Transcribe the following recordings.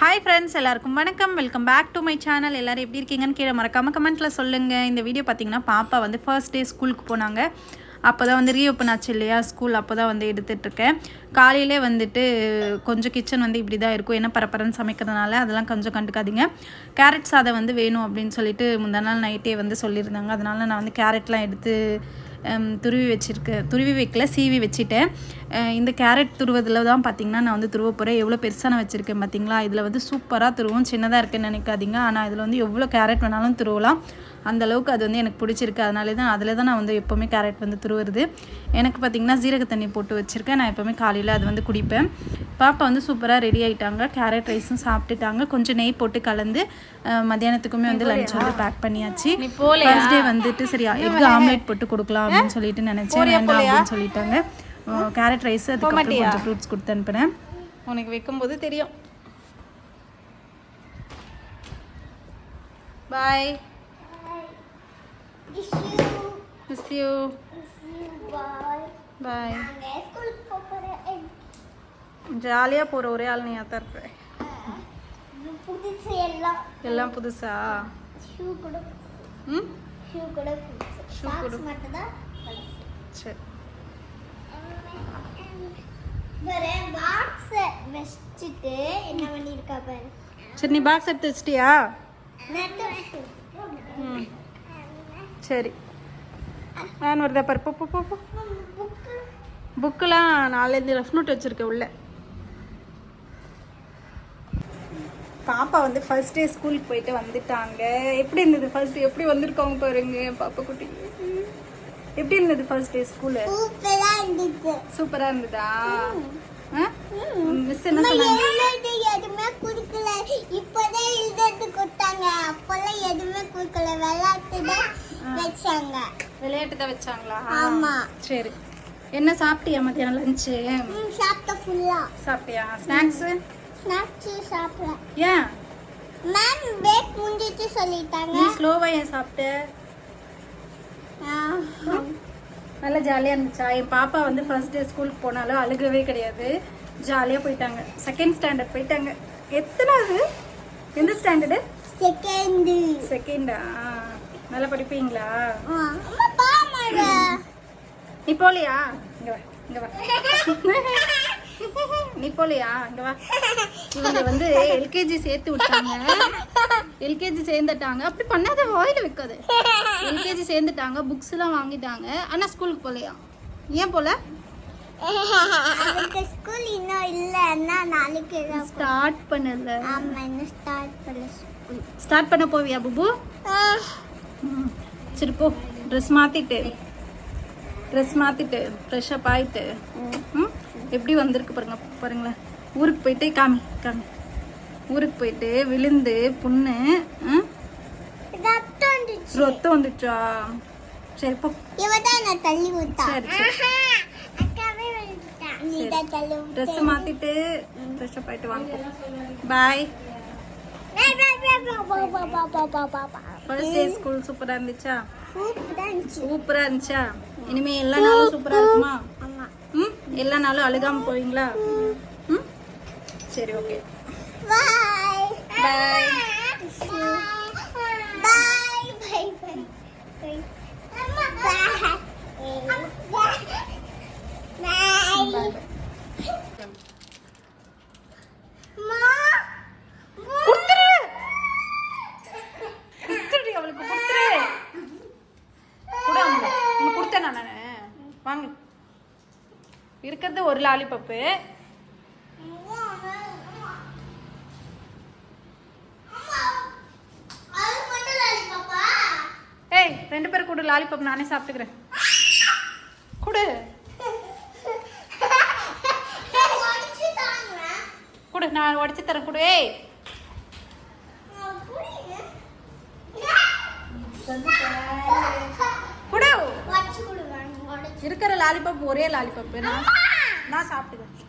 Hi friends எல்லாருக்கும் வணக்கம். Welcome back to my channel எல்லோரும் எப்படி இருக்கீங்கன்னு கீழே மறக்காம கமெண்ட்டில் சொல்லுங்கள் இந்த வீடியோ பார்த்தீங்கன்னா பாப்பா வந்து ஃபர்ஸ்ட் டே ஸ்கூலுக்கு போனாங்க. அப்போ தான் வந்து ரீஓப்பன் ஆச்சு இல்லையா? ஸ்கூல் அப்போ தான் வந்து எடுத்துகிட்ருக்கேன் காலையிலே வந்துட்டு கொஞ்சம் கிச்சன் வந்து இப்படி தான் இருக்கும். ஏன்னா பரப்பரன்னு சமைக்கிறதுனால அதெல்லாம் கொஞ்சம் கண்டுக்காதீங்க. கேரட் சாதம் வந்து வேணும் அப்படின்னு சொல்லிட்டு முந்தா நாள் நைட்டே வந்து சொல்லியிருந்தாங்க. அதனால நான் வந்து கேரட்லாம் எடுத்து துருவி வச்சுருக்கேன் துருவி வைக்கல சீவி வச்சுட்டேன். இந்த கேரட் துருவதில் தான் பார்த்தீங்கன்னா நான் வந்து துருவ போகிறேன் எவ்வளோ பெருசாக நான் வச்சுருக்கேன் பார்த்தீங்களா இதில் வந்து சூப்பராக துருவும். சின்னதாக இருக்குன்னு நினைக்காதீங்க. ஆனால் இதில் வந்து எவ்வளோ கேரட் வேணாலும் துருவலாம். அந்தளவுக்கு அது வந்து எனக்கு பிடிச்சிருக்கு. அதனால தான் அதில் தான் நான் வந்து எப்போவுமே கேரட் வந்து துருவுறது. எனக்கு பார்த்தீங்கன்னா ஜீரக தண்ணி போட்டு வச்சுருக்கேன். நான் எப்போவுமே காலையில் அது வந்து குடிப்பேன். பாப்பா வந்து சூப்பராக ரெடி ஆகிட்டாங்க கேரட் ரைஸும் சாப்பிட்டுட்டாங்க. கொஞ்சம் நெய் போட்டு கலந்து மத்தியானத்துக்குமே வந்து லஞ்ச் வந்து பேக் பண்ணியாச்சு. ஃபர்ஸ்ட் டே வந்துட்டு சரியா எக் ஆம்லேட் போட்டு கொடுக்கலாம் அப்படின்னு சொல்லிட்டு நினச்சேன். வேண்டாம் அப்படின்னு சொல்லிட்டாங்க. கேரட் ரைஸ் அதுக்கப்புறம் கொஞ்சம் ஃப்ரூட்ஸ் கொடுத்து அனுப்புனேன். உனக்கு வைக்கும்போது தெரியும். பாய் மிஸ் யூ பாய் ஜாலியாக போகிற ஒரே ஆள் நீ தான் இருப்ப புதுசு எல்லாம் எல்லாம் புதுசா ஷூ கூட ம் ஷூ கூட Shoe கூட. மட்டும் தான் சரி வேற பாக்ஸ் வச்சுட்டு என்ன பாரு சரி நீ பாக்ஸ் எடுத்து வச்சிட்டியா சரி நான் வருதா பாரு போ போ போ போ புக்கு புக்கெலாம் நாலேருந்து லெஃப்ட் நோட் வச்சுருக்கேன் உள்ள பாப்பா வந்து ஃபர்ஸ்ட் டே ஸ்கூலுக்கு போயிட்டு வந்துட்டாங்க. எப்படி இருந்தது ஃபர்ஸ்ட் டே எப்படி வந்திருக்காங்க பாருங்க பாப்பா குட்டி. எப்படி இருந்தது ஃபர்ஸ்ட் டே ஸ்கூலு? சூப்பரா இருந்துச்சு. இருந்ததா? மிஸ் என்ன சொன்னாங்க? எதுவுமே குடுக்கல. இப்பதான் எழுதுறது கொடுத்தாங்க. அப்பெல்லாம் எதுவுமே குடுக்கல. விளையாட்டு தான் வச்சாங்க. விளையாட்டு தான் வச்சாங்களா? ஆமா. சரி. என்ன சாப்பிட்டியா மத்தியானம் லஞ்சு சாப்பிட்ட ஃபுல்லா சாப்பிட்டியா? ஸ்நாக்ஸு ஏன்? மேம் பேக் முடிஞ்சிச்சு சொல்லிட்டாங்க. நீ ஸ்லோவாக ஏன் சாப்பிட்ட. நல்லா ஜாலியாக இருந்துச்சா? என் பாப்பா வந்து ஃபர்ஸ்ட் டே ஸ்கூலுக்கு போனாலும் அழுகவே கிடையாது. ஜாலியாக போயிட்டாங்க. செகண்ட் ஸ்டாண்டர்ட் போயிட்டாங்க. எத்தனாவது? எந்த ஸ்டாண்டர்டு செகண்ட் செகண்டா நல்லா படிப்பீங்களா? நீ போலியா இங்க வா இங்க வா. நீ போலியா? இங்க வா. இவங்க வந்து எல்கேஜி சேர்த்து விட்டாங்க. எல்கேஜி சேர்ந்துட்டாங்க. அப்படி பண்ணாத வாயில வைக்காது. எல்கேஜி சேர்ந்துட்டாங்க புக்ஸ் எல்லாம் வாங்கிட்டாங்க. ஆனா ஸ்கூலுக்கு போலையா? ஏன் போல? ஸ்கூல் இன்னும் இல்லைன்னா நாளைக்கு ஸ்டார்ட் பண்ணல. ஆமா இன்னும் ஸ்டார்ட் பண்ணல ஸ்கூல் ஸ்டார்ட் பண்ண போவியா புபு. சரி போ. ட்ரெஸ் மாத்திட்டு. ட்ரெஸ் மாத்திட்டு. ஃப்ரெஷ்அப் ஆயிட்டு. ம்? எப்படி வந்திருக்கு பாருங்க பாருங்களேன் ஊருக்கு போயிட்டு காமி காமி ஊருக்கு போயிட்டு விழுந்து புண்ணு ரத்தம் வந்துச்சு சரி போ தள்ளி ட்ரெஸ் மாத்திட்டு ஃப்ரெஷ்அப் ஆயிட்டு வாங்க பாய் ஃபர்ஸ்ட் டே ஸ்கூல் சூப்பரா இருந்துச்சா சூப்பரா இருந்துச்சு இனிமே எல்லா நாளும் சூப்பரா இருக்குமா எல்லா நாளும் அழுகாம போவீங்களா ம் சரி ஓகே பாய் பாய் பாய் பாய் பாய் அம்மா பாய் பாய் மா கொடுத்துரு கொடுத்துரு அவளுக்கு கொடுத்துரு கொடு அவங்களுக்கு. உனக்கு கொடுத்தேன் நான் நானு. வாங்க இருக்கிறது ஒரு லாலிபப்பு. ஏய் ரெண்டு பேரும் கொடு லாலிபப் நானே சாப்பிட்டுக்கிறேன். கொடு. குடு கொடு நான் உடச்சி தரேன் கொடு. ஏய். கொடு. இருக்கிற லாலிபப் ஒரே லாலிபப் நான் நான் சாப்பிட்டுக்கிறேன்.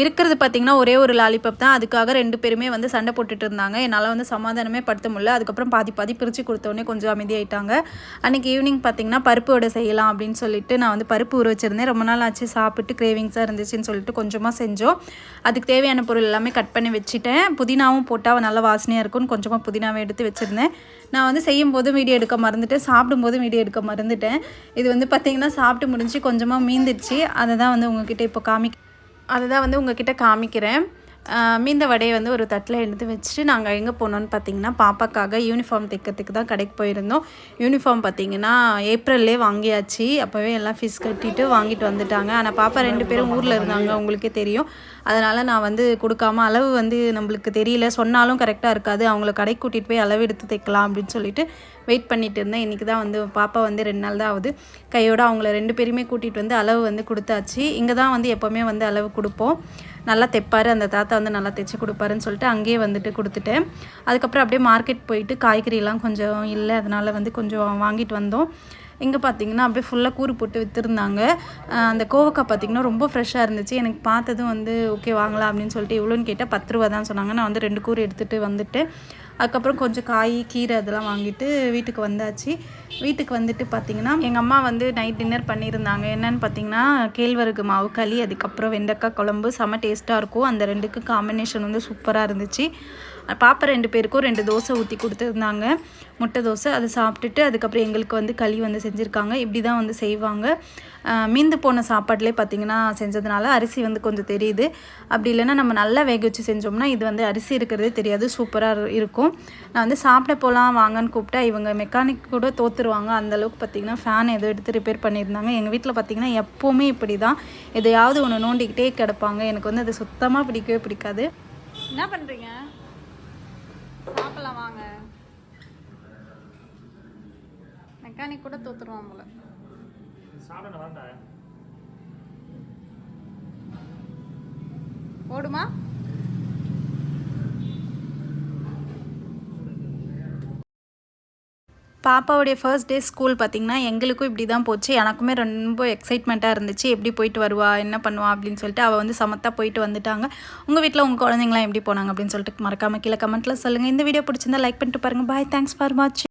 இருக்கிறது பார்த்திங்கன்னா ஒரே ஒரு லாலிபப் தான். அதுக்காக ரெண்டு பேருமே வந்து சண்டை போட்டுட்டு இருந்தாங்க. என்னால் வந்து சமாதானமே படுத்த முடியல. அதுக்கப்புறம் பாதி பாதி பிரித்து கொடுத்தோடனே கொஞ்சம் அமைதியாயிட்டாங்க. அன்றைக்கி ஈவினிங் பார்த்திங்கன்னா பருப்பு வடை செய்யலாம் அப்படின்னு சொல்லிட்டு நான் வந்து பருப்பு ஊற வச்சுருந்தேன். ரொம்ப நாள் ஆச்சு சாப்பிட்டு கிரேவிங்ஸாக இருந்துச்சுன்னு சொல்லிட்டு கொஞ்சமாக செஞ்சோம். அதுக்கு தேவையான பொருள் எல்லாமே கட் பண்ணி வச்சுட்டேன். புதினாவும் போட்டால் நல்லா வாசனையாக இருக்கும்னு கொஞ்சமாக புதினாவை எடுத்து வச்சுருந்தேன். நான் வந்து செய்யும் போது வீடியோ எடுக்க மறந்துட்டேன். சாப்பிடும்போது வீடியோ எடுக்க மறந்துட்டேன். இது வந்து பார்த்திங்கன்னா சாப்பிட்டு முடிஞ்சு கொஞ்சமாக மீந்துடுச்சு. அதை தான் வந்து உங்ககிட்ட இப்போ காமிக்க அதை தான் வந்து உங்ககிட்ட காமிக்கிறேன். மீந்த வடையை வந்து ஒரு தட்டில் எடுத்து வச்சுட்டு நாங்கள் எங்கே போனோம்னு பார்த்தீங்கன்னா பாப்பாக்காக யூனிஃபார்ம் தைக்கிறதுக்கு தான் கடைக்கு போயிருந்தோம். யூனிஃபார்ம் பார்த்தீங்கன்னா ஏப்ரல்லே வாங்கியாச்சு. அப்போவே எல்லாம் ஃபீஸ் கட்டிட்டு வாங்கிட்டு வந்துட்டாங்க. ஆனால் பாப்பா ரெண்டு பேரும் ஊரில் இருந்தாங்க. உங்களுக்கே தெரியும். அதனால் நான் வந்து கொடுக்காம அளவு வந்து நம்மளுக்கு தெரியல சொன்னாலும் கரெக்டாக இருக்காது. அவங்கள கடைக்கு கூட்டிகிட்டு போய் அளவு எடுத்து தைக்கலாம் அப்படின்னு சொல்லிட்டு வெயிட் பண்ணிட்டு இருந்தேன். இன்றைக்கி தான் வந்து பாப்பா வந்து ரெண்டு நாள் தான் ஆகுது. கையோடு அவங்கள ரெண்டு பேருமே கூட்டிகிட்டு வந்து அளவு வந்து கொடுத்தாச்சு. இங்கே தான் வந்து எப்போவுமே வந்து அளவு கொடுப்போம். நல்லா தைப்பார். அந்த தாத்தா வந்து நல்லா தைச்சி கொடுப்பாருன்னு சொல்லிட்டு அங்கேயே வந்துட்டு கொடுத்துட்டேன். அதுக்கப்புறம் அப்படியே மார்க்கெட் போயிட்டு காய்கறிலாம் கொஞ்சம் இல்லை. அதனால் வந்து கொஞ்சம் வாங்கிட்டு வந்தோம். இங்கே பார்த்தீங்கன்னா அப்படியே ஃபுல்லாக கூறு போட்டு விற்றுருந்தாங்க அந்த கோவக்காய் பார்த்தீங்கன்னா ரொம்ப ஃப்ரெஷ்ஷாக இருந்துச்சு. எனக்கு பார்த்ததும் வந்து ஓகே வாங்கலாம் அப்படின்னு சொல்லிட்டு இவ்வளோன்னு கேட்டால் பத்து ரூபா தான் சொன்னாங்க. நான் வந்து ரெண்டு கூறு எடுத்துகிட்டு வந்துட்டு அதுக்கப்புறம் கொஞ்சம் காய் கீரை அதெல்லாம் வாங்கிட்டு வீட்டுக்கு வந்தாச்சு. வீட்டுக்கு வந்துட்டு பார்த்தீங்கன்னா எங்கள் அம்மா வந்து நைட் டின்னர் பண்ணியிருந்தாங்க. என்னன்னு பார்த்தீங்கன்னா கேழ்வரகு மாவு களி அதுக்கப்புறம் வெண்டைக்காய் குழம்பு செம்ம டேஸ்ட்டாக இருக்கும். அந்த ரெண்டுக்கு காம்பினேஷன் வந்து சூப்பராக இருந்துச்சு. பாப்பா ரெண்டு பேருக்கும் ரெண்டு தோசை ஊற்றி கொடுத்துருந்தாங்க. முட்டை தோசை அதை சாப்பிட்டுட்டு அதுக்கப்புறம் எங்களுக்கு வந்து களி வந்து செஞ்சுருக்காங்க. இப்படி தான் வந்து செய்வாங்க. மீந்து போன சாப்பாட்டிலே பார்த்திங்கன்னா செஞ்சதுனால அரிசி வந்து கொஞ்சம் தெரியுது. அப்படி இல்லைன்னா நம்ம நல்லா வேக வச்சு செஞ்சோம்னா இது வந்து அரிசி இருக்கிறதே தெரியாது. சூப்பராக இருக்கும். நான் வந்து சாப்பிட போகலாம் வாங்கன்னு கூப்பிட்டா இவங்க மெக்கானிக் கூட தோத்துருவாங்க. அந்த அளவுக்கு பார்த்தீங்கன்னா ஃபேன் ஏதோ எடுத்து ரிப்பேர் பண்ணியிருந்தாங்க. எங்கள் வீட்டில் பார்த்தீங்கன்னா எப்போவுமே இப்படி தான் எதையாவது ஒன்று நோண்டிக்கிட்டே கிடப்பாங்க. எனக்கு வந்து அது சுத்தமாக பிடிக்கவே பிடிக்காது. என்ன பண்ணுறீங்க சாப்பிடலாம் வாங்க. மெக்கானிக் கூட போல. வேண்டாம் ஓடுமா? பாப்பாவுடைய ஃபர்ஸ்ட் டே ஸ்கூல் பார்த்திங்கன்னா எங்களுக்கும் இப்படி தான் போச்சு. எனக்குமே ரொம்ப எக்ஸைட்மெண்ட்டாக இருந்துச்சு. எப்படி போயிட்டு வருவா என்ன பண்ணுவா அப்படின்னு சொல்லிட்டு அவள் வந்து சமத்தாக போயிட்டு வந்துட்டாங்க. உங்கள் வீட்டில் உங்கள் குழந்தைங்களாம் எப்படி போனாங்க அப்படின்னு சொல்லிட்டு மறக்காமல் கீழே கமெண்ட்டில் சொல்லுங்கள் இந்த வீடியோ பிடிச்சிருந்தா லைக் பண்ணிட்டு பாருங்கள் பாய் தேங்க்ஸ் ஃபார் வாட்சிங்